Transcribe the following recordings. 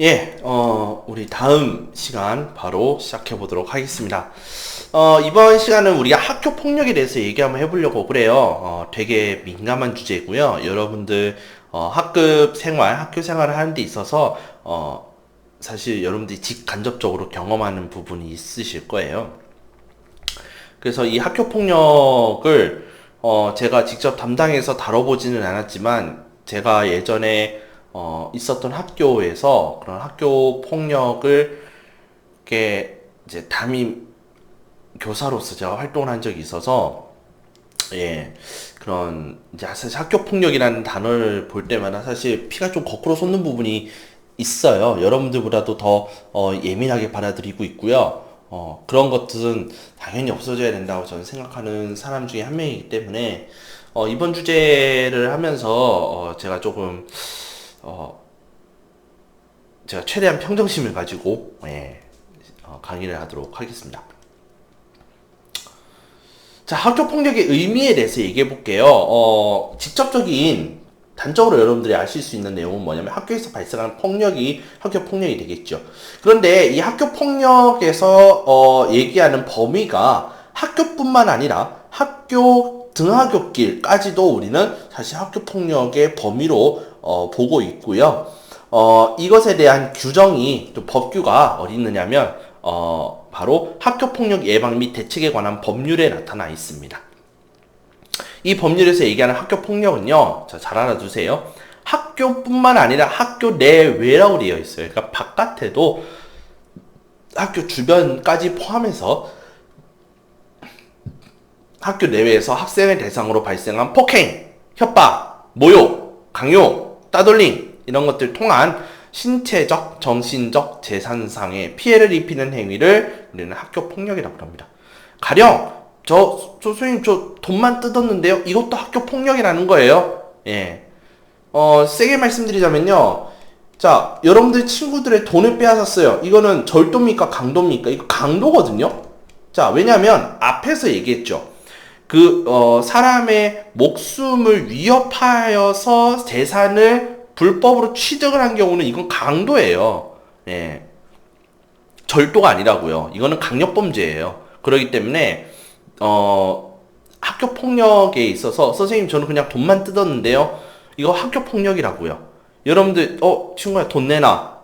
예, 어, 우리 다음 시간 바로 시작해 보도록 하겠습니다. 어, 이번 시간은 우리가 학교 폭력에 대해서 얘기 한번 해보려고 그래요. 어, 되게 민감한 주제고요. 여러분들 어, 학급 생활, 학교 생활을 하는 데 있어서 어, 사실 여러분들이 직간접적으로 경험하는 부분이 있으실 거예요. 그래서 이 학교 폭력을 어, 제가 직접 담당해서 다뤄보지는 않았지만 제가 예전에 어, 있었던 학교에서 그런 학교 폭력을 이렇게 이제 담임 교사로서 제가 활동을 한 적이 있어서 예 그런 이제 사실 학교 폭력이라는 단어를 볼 때마다 사실 피가 좀 거꾸로 솟는 부분이 있어요. 여러분들보다도 더 어, 예민하게 받아들이고 있고요. 어, 그런 것들은 당연히 없어져야 된다고 저는 생각하는 사람 중에 한 명이기 때문에 어, 이번 주제를 하면서 어, 제가 조금 어, 제가 최대한 평정심을 가지고 예, 어, 강의를 하도록 하겠습니다. 자, 학교 폭력의 의미에 대해서 얘기해 볼게요. 어, 직접적인 단적으로 여러분들이 아실 수 있는 내용은 뭐냐면 학교에서 발생하는 폭력이 학교 폭력이 되겠죠. 그런데 이 학교 폭력에서 어, 얘기하는 범위가 학교뿐만 아니라 학교 등하굣길까지도 우리는 사실 학교 폭력의 범위로 어, 보고 있고요. 어, 이것에 대한 규정이 또 법규가 어디 있느냐면 어, 바로 학교폭력 예방 및 대책에 관한 법률에 나타나 있습니다. 이 법률에서 얘기하는 학교폭력은요, 자, 잘 알아두세요. 학교뿐만 아니라 학교 내외라고 되어 있어요. 그러니까 바깥에도 학교 주변까지 포함해서 학교 내외에서 학생을 대상으로 발생한 폭행, 협박, 모욕, 강요, 따돌림 이런 것들 통한 신체적, 정신적, 재산상의 피해를 입히는 행위를 우리는 학교 폭력이라고 합니다. 가령 저, 저 선생님 저 돈만 뜯었는데요. 이것도 학교 폭력이라는 거예요. 예. 어, 세게 말씀드리자면요. 자, 여러분들 친구들의 돈을 빼앗았어요. 이거는 절도입니까? 강도입니까? 이거 강도거든요. 자, 왜냐면 앞에서 얘기했죠. 그, 어, 사람의 목숨을 위협하여서 재산을 불법으로 취득을 한 경우는 이건 강도예요. 예. 절도가 아니라고요. 이거는 강력범죄예요. 그렇기 때문에 어, 학교 폭력에 있어서 선생님 저는 그냥 돈만 뜯었는데요. 이거 학교 폭력이라고요. 여러분들 어 친구야 돈 내놔.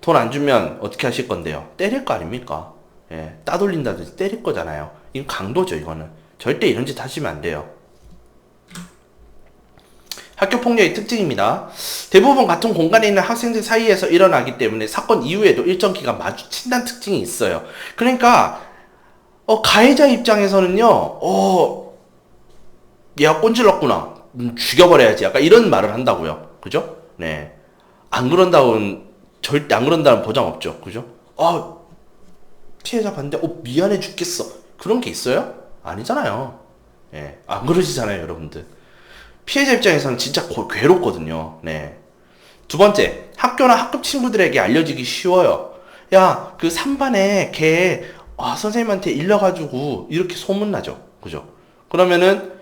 돈 안 주면 어떻게 하실 건데요? 때릴 거 아닙니까? 예, 따돌린다든지 때릴 거잖아요. 이건 강도죠, 이거는. 절대 이런 짓 하시면 안 돼요. 학교 폭력의 특징입니다. 대부분 같은 공간에 있는 학생들 사이에서 일어나기 때문에 사건 이후에도 일정 기간 마주친다는 특징이 있어요. 그러니까 어, 가해자 입장에서는요, 어, 얘가 꼰질렀구나. 음, 죽여버려야지. 약간 이런 말을 한다고요. 그죠? 네. 안 그런다고는, 절대 안 그런다는 보장 없죠. 그죠? 아, 피해자 봤는데, 어, 미안해 죽겠어. 그런 게 있어요? 아니잖아요. 예. 네. 안 그러시잖아요, 여러분들. 피해자 입장에서는 진짜 고, 괴롭거든요. 네. 두 번째, 학교나 학급 친구들에게 알려지기 쉬워요. 야, 그 3반에 걔, 아, 선생님한테 일러가지고 이렇게 소문나죠. 그죠? 그러면은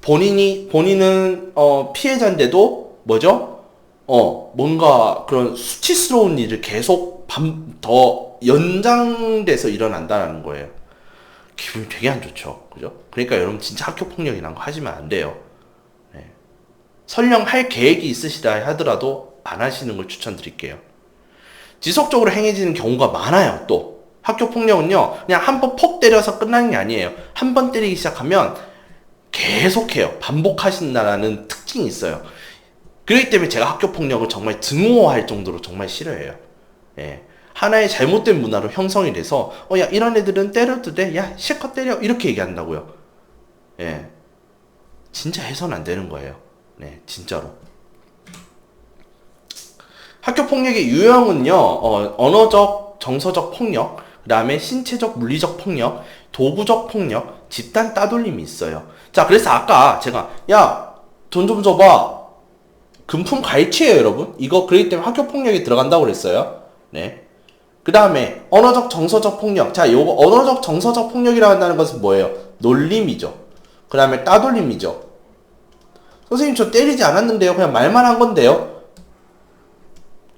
본인이, 본인은, 어, 피해자인데도 뭐죠? 어, 뭔가 그런 수치스러운 일을 계속 밤, 더 연장돼서 일어난다는 거예요. 기분이 되게 안 좋죠. 그죠? 그러니까 여러분 진짜 학교 폭력이란 거 하시면 안 돼요. 네. 설령 할 계획이 있으시다 하더라도 안 하시는 걸 추천드릴게요. 지속적으로 행해지는 경우가 많아요, 또. 학교 폭력은요, 그냥 한 번 폭 때려서 끝나는 게 아니에요. 한 번 때리기 시작하면 계속해요. 반복하신다라는 특징이 있어요. 그렇기 때문에 제가 학교 폭력을 정말 증오할 정도로 정말 싫어해요. 예. 하나의 잘못된 문화로 형성이 돼서, 어, 야, 이런 애들은 때려도 돼? 야, 실컷 때려? 이렇게 얘기한다고요. 예. 진짜 해서는 안 되는 거예요. 네, 진짜로. 학교 폭력의 유형은요, 어, 언어적, 정서적 폭력, 그 다음에 신체적, 물리적 폭력, 도구적 폭력, 집단 따돌림이 있어요. 자, 그래서 아까 제가, 야, 돈 좀 줘 봐. 금품 갈취예요, 여러분. 이거 그렇기 때문에 학교 폭력이 들어간다고 그랬어요. 네. 그 다음에 언어적, 정서적 폭력. 자, 요거 언어적, 정서적 폭력이라고 한다는 것은 뭐예요? 놀림이죠. 그 다음에 따돌림이죠. 선생님 저 때리지 않았는데요. 그냥 말만 한 건데요.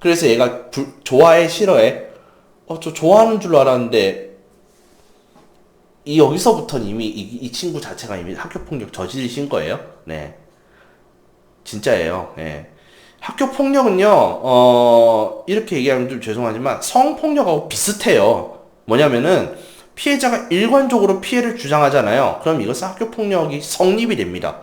그래서 얘가 불- 좋아해 싫어해? 어, 저 좋아하는 줄 알았는데 이 여기서부터는 이미 이, 이 친구 자체가 이미 학교 폭력 저지르신 거예요. 네. 진짜예요. 예. 학교 폭력은요, 어, 이렇게 얘기하면 좀 죄송하지만 성폭력하고 비슷해요. 뭐냐면은 피해자가 일관적으로 피해를 주장하잖아요. 그럼 이것은 학교 폭력이 성립이 됩니다.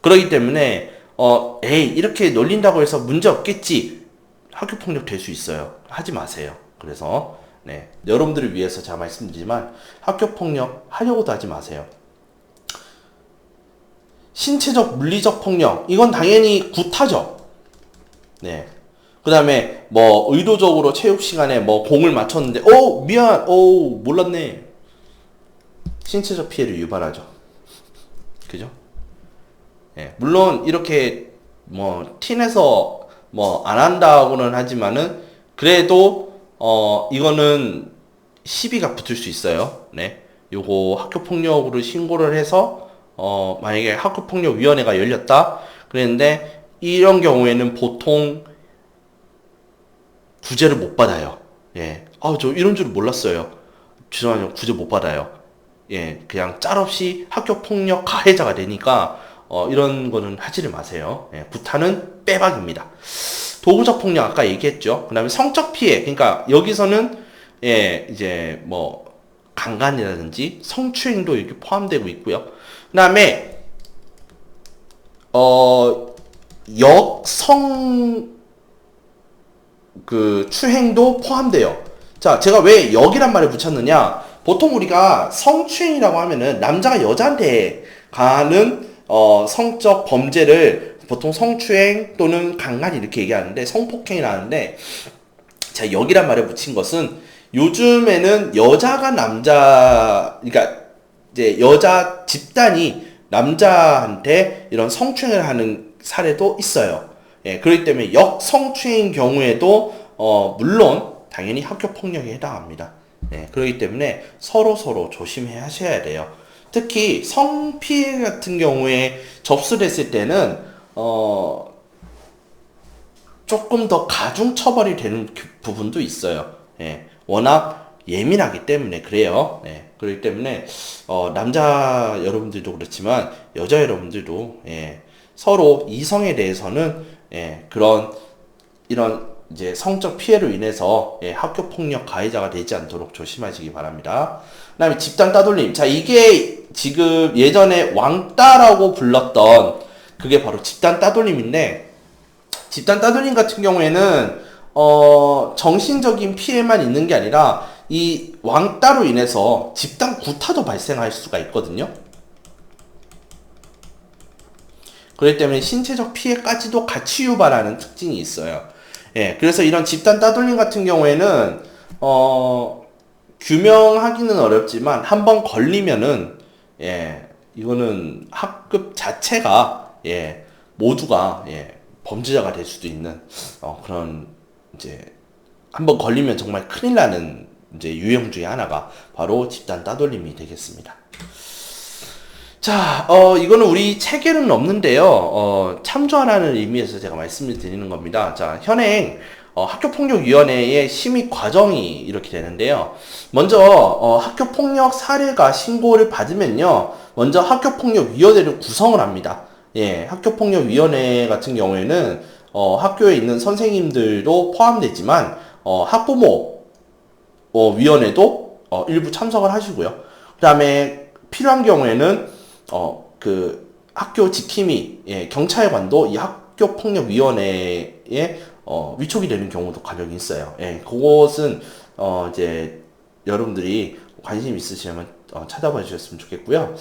그렇기 때문에 어, 에이 이렇게 놀린다고 해서 문제 없겠지. 학교 폭력 될 수 있어요. 하지 마세요. 그래서 네, 여러분들을 위해서 제가 말씀드리지만 학교 폭력 하려고도 하지 마세요. 신체적 물리적 폭력 이건 당연히 구타죠. 네. 그 다음에 뭐 의도적으로 체육 시간에 뭐 공을 맞췄는데 어 미안 어 몰랐네. 신체적 피해를 유발하죠. 그죠? 예. 물론 이렇게 뭐 티내서 뭐 안 한다고는 하지만은 그래도 어 이거는 시비가 붙을 수 있어요. 네. 요거 학교 폭력으로 신고를 해서 어 만약에 학교 폭력 위원회가 열렸다 그랬는데 이런 경우에는 보통 구제를 못 받아요. 예. 아, 저 이런 줄 몰랐어요. 죄송하지만 구제 못 받아요. 예. 그냥 짤없이 학교 폭력 가해자가 되니까 어, 이런 거는 하지를 마세요. 예. 구타는 빼박입니다. 도구적 폭력 아까 얘기했죠. 그다음에 성적 피해. 그러니까 여기서는 예, 이제 뭐 강간이라든지 성추행도 이렇게 포함되고 있고요. 그다음에 어 역성 그 추행도 포함돼요. 자, 제가 왜 역이란 말을 붙였느냐? 보통 우리가 성추행이라고 하면은 남자가 여자한테 가는 어, 성적 범죄를 보통 성추행 또는 강간 이렇게 얘기하는데 성폭행이라는데 제가 역이란 말을 붙인 것은 요즘에는 여자가 남자 그러니까 이제 여자 집단이 남자한테 이런 성추행을 하는 사례도 있어요. 예, 그렇기 때문에 역성추행 경우에도 어, 물론 당연히 학교 폭력에 해당합니다. 예, 그렇기 때문에 서로 서로 조심해 하셔야 돼요. 특히 성피해 같은 경우에 접수됐을 때는 어, 조금 더 가중 처벌이 되는 그 부분도 있어요. 예, 워낙 예민하기 때문에 그래요. 예, 그렇기 때문에 어, 남자 여러분들도 그렇지만 여자 여러분들도 예, 서로 이성에 대해서는 예, 그런 이런 이제 성적 피해로 인해서 예, 학교 폭력 가해자가 되지 않도록 조심하시기 바랍니다. 그다음에 집단 따돌림. 자, 이게 지금 예전에 왕따라고 불렀던 그게 바로 집단 따돌림인데 집단 따돌림 같은 경우에는 어, 정신적인 피해만 있는 게 아니라 이 왕따로 인해서 집단 구타도 발생할 수가 있거든요. 그렇기 때문에 신체적 피해까지도 같이 유발하는 특징이 있어요. 예, 그래서 이런 집단 따돌림 같은 경우에는 어, 규명하기는 어렵지만 한번 걸리면은 예, 이거는 학급 자체가 예, 모두가 예, 범죄자가 될 수도 있는 어, 그런 이제 한번 걸리면 정말 큰일 나는 이제 유형 중에 하나가 바로 집단 따돌림이 되겠습니다. 자, 어, 이거는 우리 체계는 없는데요. 어, 참조하라는 의미에서 제가 말씀을 드리는 겁니다. 자, 현행 어, 학교폭력위원회의 심의 과정이 이렇게 되는데요. 먼저 어, 학교폭력 사례가 신고를 받으면요. 먼저 학교폭력위원회를 구성을 합니다. 예, 학교폭력위원회 같은 경우에는 어, 학교에 있는 선생님들도 포함되지만 어, 학부모 어, 위원회도 어, 일부 참석을 하시고요. 그 다음에 필요한 경우에는 어, 그 학교 지킴이 예, 경찰관도 이 학교 폭력 위원회에 어, 위촉이 되는 경우도 간혹 있어요. 예, 그것은 어, 이제 여러분들이 관심 있으시면 어, 찾아봐 주셨으면 좋겠고요.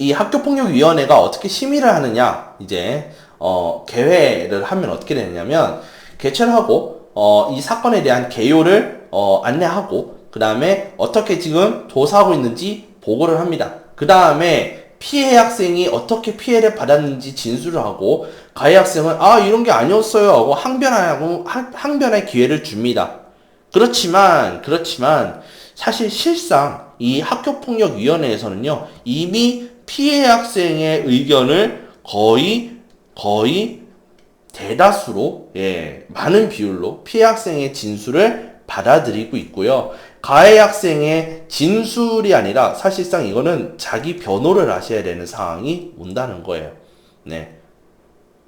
이 학교 폭력 위원회가 어떻게 심의를 하느냐 이제 어, 개회를 하면 어떻게 되냐면 개최를 하고 어, 이 사건에 대한 개요를 어, 안내하고 그 다음에 어떻게 지금 조사하고 있는지 보고를 합니다. 그 다음에 피해 학생이 어떻게 피해를 받았는지 진술을 하고 가해 학생은 아 이런 게 아니었어요 하고 항변하고 항- 항변할 기회를 줍니다. 그렇지만 그렇지만 사실 실상 이 학교폭력위원회에서는요 이미 피해 학생의 의견을 거의 거의 대다수로 예, 많은 비율로 피해 학생의 진술을 받아들이고 있고요. 가해 학생의 진술이 아니라 사실상 이거는 자기 변호를 하셔야 되는 상황이 온다는 거예요. 네.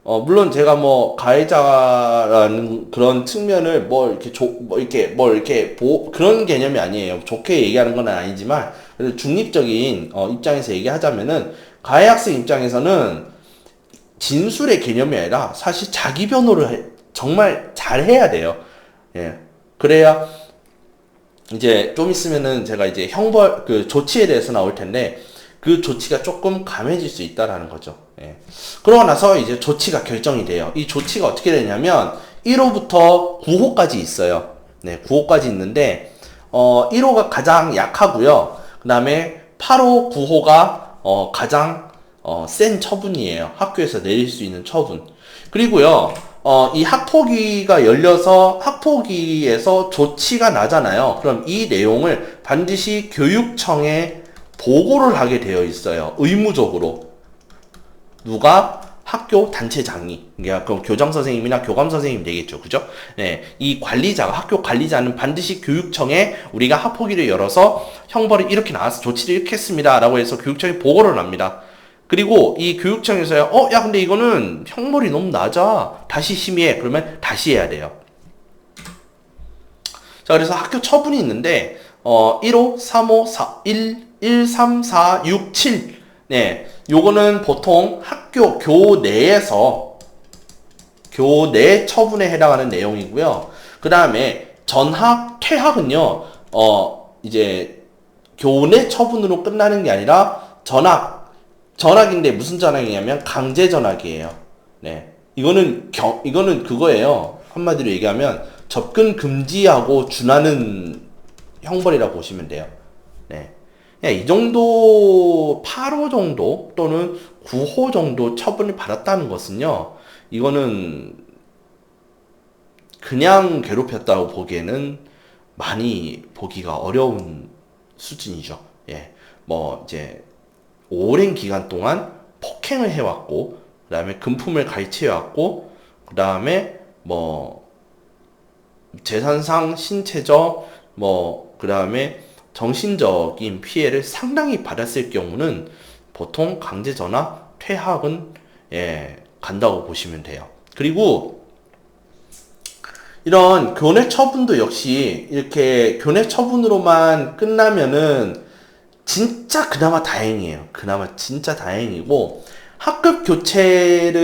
어, 물론 제가 뭐 가해자라는 그런 측면을 뭐 이렇게 조, 뭐 이렇게 뭐 이렇게 보 그런 개념이 아니에요. 좋게 얘기하는 건 아니지만 중립적인 어, 입장에서 얘기하자면은 가해 학생 입장에서는 진술의 개념이 아니라 사실 자기 변호를 해, 정말 잘 해야 돼요. 예. 그래야 이제 좀 있으면은 제가 이제 형벌 그 조치에 대해서 나올 텐데 그 조치가 조금 감해질 수 있다라는 거죠. 예. 그러고 나서 이제 조치가 결정이 돼요. 이 조치가 어떻게 되냐면 1호부터 9호까지 있어요. 네, 9호까지 있는데 어 1호가 가장 약하고요. 그다음에 8호, 9호가 어 가장 어 센 처분이에요. 학교에서 내릴 수 있는 처분. 그리고요. 어, 이 학폭위가 열려서 학폭위에서 조치가 나잖아요. 그럼 이 내용을 반드시 교육청에 보고를 하게 되어 있어요. 의무적으로. 누가? 학교 단체장이. 그러니까 그럼 교장 선생님이나 교감 선생님 되겠죠. 그죠? 네. 이 관리자가, 학교 관리자는 반드시 교육청에 우리가 학폭위를 열어서 형벌이 이렇게 나와서 조치를 이렇게 했습니다. 라고 해서 교육청에 보고를 합니다. 그리고 이 교육청에서요, 어, 야, 근데 이거는 형벌이 너무 낮아. 다시 심의해. 그러면 다시 해야 돼요. 자, 그래서 학교 처분이 있는데, 어, 1호, 3호, 4, 1, 1, 3, 4, 6, 7. 네. 요거는 보통 학교 교내에서 교내 처분에 해당하는 내용이고요. 그 다음에 전학, 퇴학은요, 어, 이제 교내 처분으로 끝나는 게 아니라 전학, 전학인데 무슨 전학이냐면 강제 전학이에요. 네. 이거는 경, 이거는 그거예요. 한마디로 얘기하면 접근 금지하고 준하는 형벌이라고 보시면 돼요. 네. 이 정도 8호 정도 또는 9호 정도 처분을 받았다는 것은요. 이거는 그냥 괴롭혔다고 보기에는 많이 보기가 어려운 수준이죠. 예. 뭐 이제 오랜 기간 동안 폭행을 해왔고, 그 다음에 금품을 갈취해왔고, 그 다음에 뭐, 재산상, 신체적, 뭐, 그 다음에 정신적인 피해를 상당히 받았을 경우는 보통 강제 전화, 퇴학은, 예, 간다고 보시면 돼요. 그리고, 이런 교내 처분도 역시 이렇게 교내 처분으로만 끝나면은 진짜 그나마 다행이에요. 그나마 진짜 다행이고 학급 교체를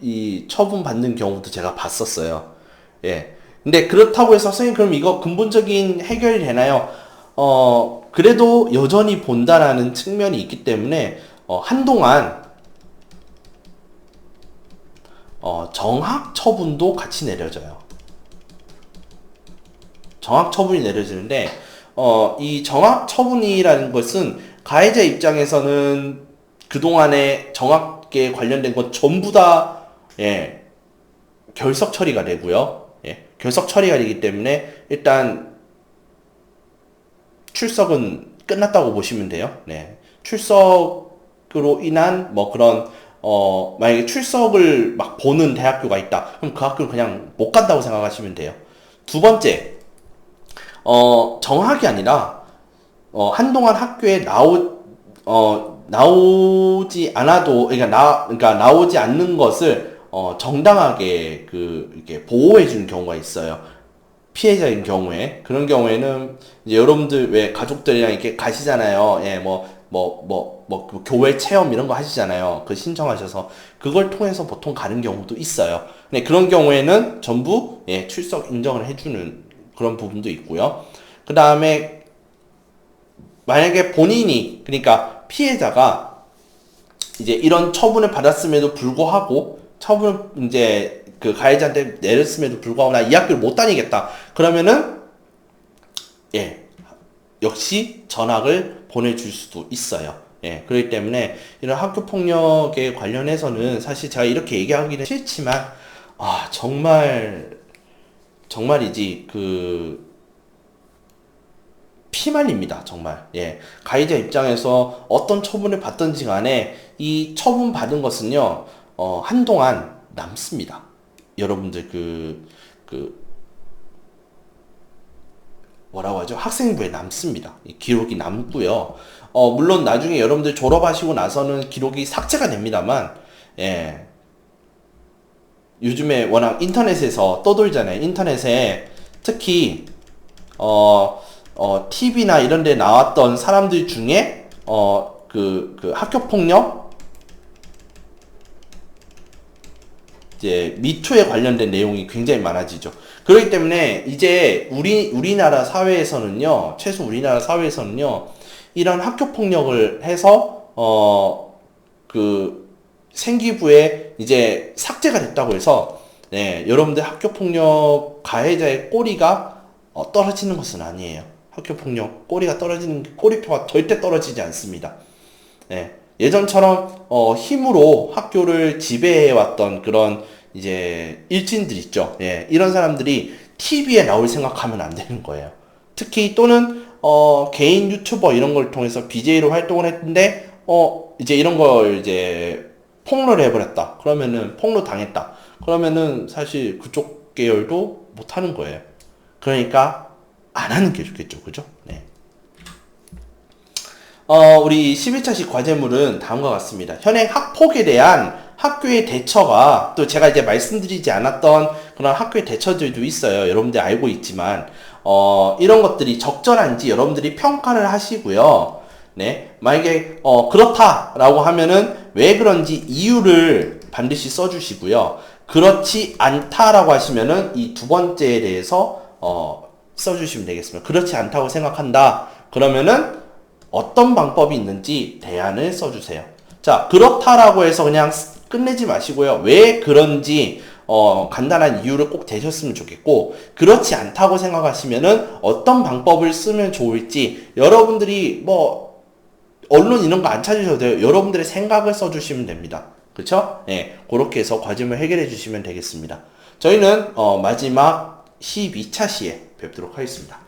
이 처분 받는 경우도 제가 봤었어요. 예. 근데 그렇다고 해서 선생님 그럼 이거 근본적인 해결이 되나요? 어, 그래도 여전히 본다라는 측면이 있기 때문에 어, 한동안 어, 정학 처분도 같이 내려져요. 정학 처분이 내려지는데 어, 이 정학 처분이라는 것은 가해자 입장에서는 그동안에 정학에 관련된 것 전부 다, 예, 결석 처리가 되고요. 예, 결석 처리가 되기 때문에 일단 출석은 끝났다고 보시면 돼요. 네. 출석으로 인한 뭐 그런 어, 만약에 출석을 막 보는 대학교가 있다. 그럼 그 학교를 그냥 못 간다고 생각하시면 돼요. 두 번째, 어, 정학이 아니라, 어, 한동안 학교에 나오, 어, 나오지 않아도, 그러니까 나, 그러니까 나오지 않는 것을, 어, 정당하게 그, 이렇게 보호해 주는 경우가 있어요. 피해자인 경우에. 그런 경우에는, 이제 여러분들 왜 가족들이랑 이렇게 가시잖아요. 예, 뭐, 뭐, 뭐, 뭐, 그 교회 체험 이런 거 하시잖아요. 그 신청하셔서. 그걸 통해서 보통 가는 경우도 있어요. 근데 그런 경우에는 전부, 예, 출석 인정을 해주는 그런 부분도 있고요. 그 다음에 만약에 본인이 그러니까 피해자가 이제 이런 처분을 받았음에도 불구하고 처분을 이제 그 가해자한테 내렸음에도 불구하고 나 이 학교를 못 다니겠다. 그러면은 예 역시 전학을 보내줄 수도 있어요. 예, 그렇기 때문에 이런 학교 폭력에 관련해서는 사실 제가 이렇게 얘기하기는 싫지만 아 정말 정말이지 그 피말립니다 정말 예 가해자 입장에서 어떤 처분을 받든지 간에 이 처분 받은 것은요 어 한동안 남습니다. 여러분들 그, 그, 뭐라고 하죠? 학생부에 남습니다. 이 기록이 남고요. 어, 물론 나중에 여러분들 졸업하시고 나서는 기록이 삭제가 됩니다만, 예. 요즘에 워낙 인터넷에서 떠돌잖아요. 인터넷에 특히, 어, 어, TV나 이런 데 나왔던 사람들 중에, 어, 그, 그 학교 폭력, 이제 미투에 관련된 내용이 굉장히 많아지죠. 그렇기 때문에 이제 우리 우리나라 사회에서는요, 최소 우리나라 사회에서는요, 이런 학교 폭력을 해서 어 그 생기부에 이제 삭제가 됐다고 해서 네, 여러분들 학교 폭력 가해자의 꼬리가 어, 떨어지는 것은 아니에요. 학교 폭력 꼬리가 떨어지는 꼬리표가 절대 떨어지지 않습니다. 네. 예전처럼 어, 힘으로 학교를 지배해 왔던 그런 이제 일진들 있죠. 예, 이런 사람들이 TV에 나올 생각하면 안 되는 거예요. 특히 또는 어, 개인 유튜버 이런 걸 통해서 BJ로 활동을 했는데 어, 이제 이런 걸 이제 폭로를 해버렸다. 그러면은 폭로 당했다. 그러면은 사실 그쪽 계열도 못 하는 거예요. 그러니까 안 하는 게 좋겠죠. 그죠? 네. 어, 우리 11차식 과제물은 다음과 같습니다. 현행 학폭에 대한 학교의 대처가 또 제가 이제 말씀드리지 않았던 그런 학교의 대처들도 있어요. 여러분들 알고 있지만 어, 이런 것들이 적절한지 여러분들이 평가를 하시고요. 네. 만약에 어, 그렇다라고 하면은 왜 그런지 이유를 반드시 써 주시고요. 그렇지 않다라고 하시면은 이 두 번째에 대해서 어, 써 주시면 되겠습니다. 그렇지 않다고 생각한다. 그러면은 어떤 방법이 있는지 대안을 써주세요. 자, 그렇다라고 해서 그냥 끝내지 마시고요. 왜 그런지 어, 간단한 이유를 꼭 대셨으면 좋겠고, 그렇지 않다고 생각하시면은 어떤 방법을 쓰면 좋을지 여러분들이 뭐 언론 이런 거 안 찾으셔도 돼요. 여러분들의 생각을 써주시면 됩니다. 그렇죠? 네, 그렇게 해서 과제물 해결해 주시면 되겠습니다. 저희는 어, 마지막 12차 시에 뵙도록 하겠습니다.